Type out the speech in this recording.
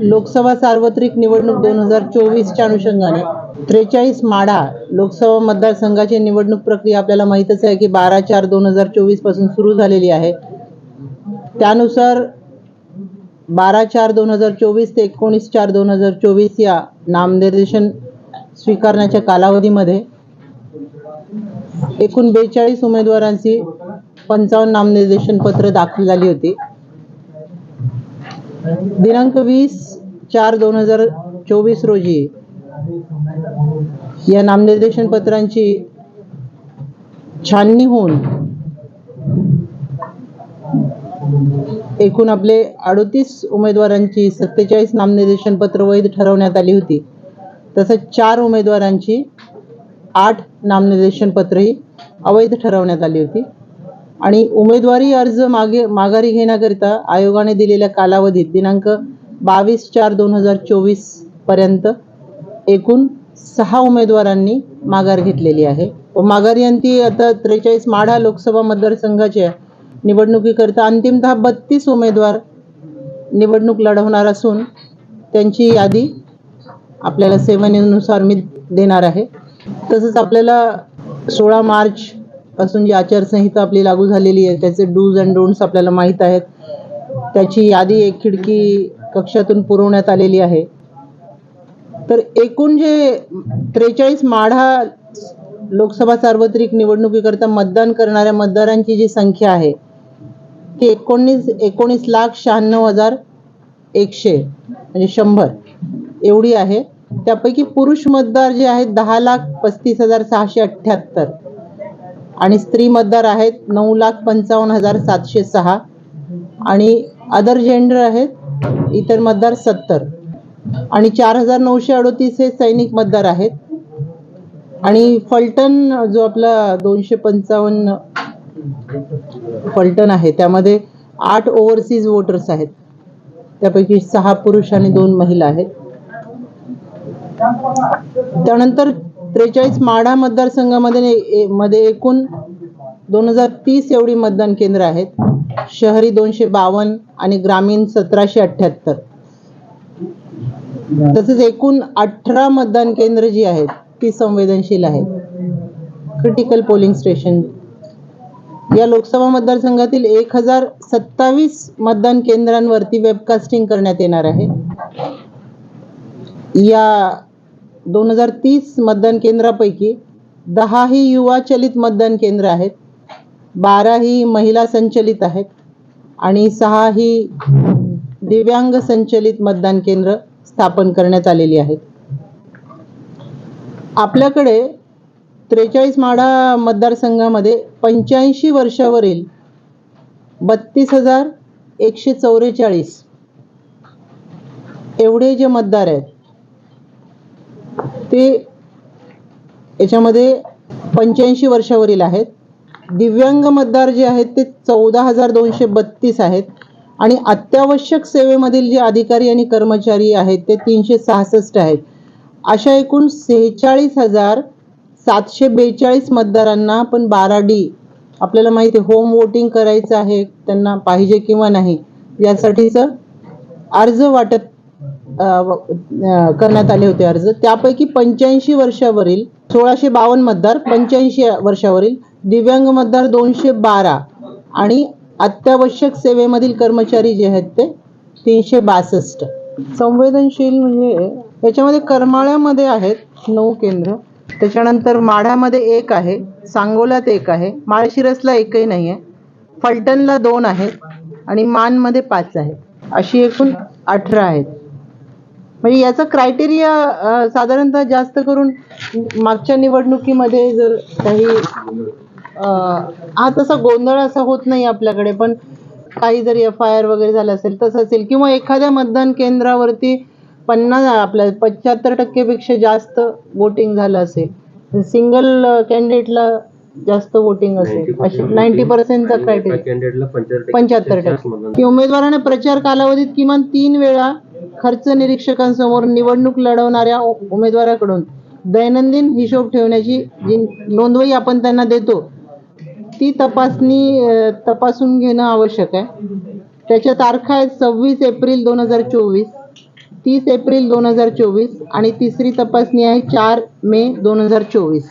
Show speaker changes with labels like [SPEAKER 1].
[SPEAKER 1] लोकसभा सार्वत्रिक निवडणूक दोन हजार चोवीसच्या अनुषंगाने. त्रेचाळीस माढा लोकसभा मतदारसंघाची निवडणूक प्रक्रिया आपल्याला माहीतच आहे की बारा चार दोन हजार चोवीसपासून सुरू झालेली आहे. त्यानुसार बारा चार दोन हजार चोवीस ते एकोणीस चार दोन हजार चोवीस या नामनिर्देशन स्वीकारण्याच्या कालावधीमध्ये एकूण बेचाळीस उमेदवारांची पंचावन्न नामनिर्देशन पत्र दाखल झाली होती. दिनांक वीस चार दोन हजार चोवीस रोजी या नामनिर्देशन पत्रांची छाननी होऊन एकूण आपले अडतीस उमेदवारांची सत्तेचाळीस नामनिर्देशन पत्र वैध ठरवण्यात आली होती. तसंच चार उमेदवारांची आठ नामनिर्देशन पत्रही अवैध ठरवण्यात आली होती. आणि उमेदवारी अर्ज मागे माघारी घेण्याकरिता आयोगाने दिलेल्या कालावधीत दिनांक बावीस चार दोन हजार चोवीसपर्यंत एकूण सहा उमेदवारांनी माघार घेतलेली आहे. व माघारीअंती आता त्रेचाळीस माढा लोकसभा मतदारसंघाच्या निवडणुकीकरिता अंतिमतः बत्तीस उमेदवार निवडणूक लढवणार असून त्यांची यादी आपल्याला सेवनेनुसार मी देणार आहे. तसंच आपल्याला सोळा मार्च पासून जी आचारसंहिता आपली लागू झालेली आहे त्याचे डूज अँड डोंट्स आपल्याला माहीत आहेत. त्याची यादी एक खिडकी कक्षातून पुरवण्यात आलेली आहे. तर एकूण जे त्रेचाळीस माढा लोकसभा सार्वत्रिक निवडणुकीकरता मतदान करणाऱ्या मतदारांची जी संख्या आहे ती एकोणीस एकोणीस लाख शहाण्णव हजार एकशे म्हणजे शंभर एवढी आहे. त्यापैकी पुरुष मतदार जे आहेत दहा लाख पस्तीस हजार सहाशे अठ्ठ्याहत्तर. आणि स्त्री मतदार आहेत नऊ लाख पंचावन्न हजार सातशे सहा. आणि अदर जेंडर आहेत इतर मतदार सत्तर. आणि चार हजार नऊशे अडोतीस हे सैनिक मतदार आहेत. आणि फलटण जो आपला दोनशे पंचावन्न फलटण आहे त्यामध्ये आठ ओव्हरसीज वोटर्स आहेत. त्यापैकी सहा पुरुष आणि दोन महिला आहेत. त्यानंतर त्रेचाळीस माढा मतदारसंघामध्ये मध्ये एकूण दोन हजार तीस एवढी मतदान केंद्र आहेत. शहरी दोनशे बावन्न आणि ग्रामीण सतराशे अठ्ठ्याहत्तर. तसेच एकूण अठरा मतदान केंद्र जी आहेत ती संवेदनशील आहेत. क्रिटिकल पोलिंग स्टेशन या लोकसभा मतदारसंघातील एक हजार सत्तावीस मतदान केंद्रांवरती वेबकास्टिंग करण्यात येणार आहे. या दोन हजार तीस मतदान केंद्रापैकी दहा ही युवा चलित मतदान केंद्र आहेत बारा ही महिला संचलित आहेत आणि सहा ही दिव्यांग संचलित मतदान केंद्र स्थापन करण्यात आलेली आहेत. आपल्याकडे त्रेचाळीस माढा मतदारसंघामध्ये पंच्याऐंशी वर्षावरील बत्तीस हजार एकशे चौवेचाळीस एवढे जे मतदार आहेत ते याच्यामध्ये पंच्याऐंशी वर्षावरील आहेत. दिव्यांग मतदार जे आहेत ते चौदा हजार दोनशे बत्तीस आहेत. आणि अत्यावश्यक सेवेमधील जे अधिकारी आणि कर्मचारी आहेत ते तीनशे सहासष्ट आहेत. अशा एकूण सेहेचाळीस हजार सातशे बेचाळीस मतदारांना पण बारा डी आपल्याला माहिती आहे होम वोटिंग करायचं आहे त्यांना पाहिजे किंवा नाही यासाठीचं अर्ज वाटप करण्यात आले होते अर्ज. त्यापैकी पंच्याऐंशी वर्षावरील सोळाशे बावन्न मतदार पंच्याऐंशी वर्षावरील दिव्यांग मतदार दोनशे बारा आणि अत्यावश्यक सेवेमधील कर्मचारी जे आहेत ते तीनशे बासष्ट. संवेदनशील म्हणजे याच्यामध्ये करमाळ्यामध्ये आहेत नऊ केंद्र. त्याच्यानंतर माढ्यामध्ये एक आहे सांगोल्यात एक आहे माळशिरसला एकही नाही आहे फलटणला दोन आहेत आणि मानमध्ये पाच आहे अशी एकूण अठरा आहेत. म्हणजे याचा क्रायटेरिया साधारणतः जास्त करून मागच्या निवडणुकीमध्ये जर काही हा तसा गोंधळ असा होत नाही आपल्याकडे पण काही जरी एफ आय आर वगैरे झालं असेल तसं असेल. किंवा एखाद्या मतदान केंद्रावरती पन्नास आपल्या पंच्याहत्तर टक्केपेक्षा जास्त वोटिंग झालं असेल सिंगल कॅन्डिडेटला जास्त वोटिंग असेल अशी नाईन्टी पर्सेंटचा क्रायटेरिया पंच्याहत्तर टक्के उमेदवाराने प्रचार कालावधीत किमान तीन वेळा खर्च निरीक्षकांसमोर निवडणूक लढवणाऱ्या उमेदवाराकडून दैनंदिन हिशोब ठेवण्याची जी नोंदवही आपण त्यांना देतो ती तपासणी तपासून घेणं आवश्यक आहे. त्याच्या तारखा आहेत सव्वीस एप्रिल दोन हजार चोवीस तीस एप्रिल दोन हजार चोवीस आणि तिसरी तपासणी आहे चार मे दोन हजार चोवीस.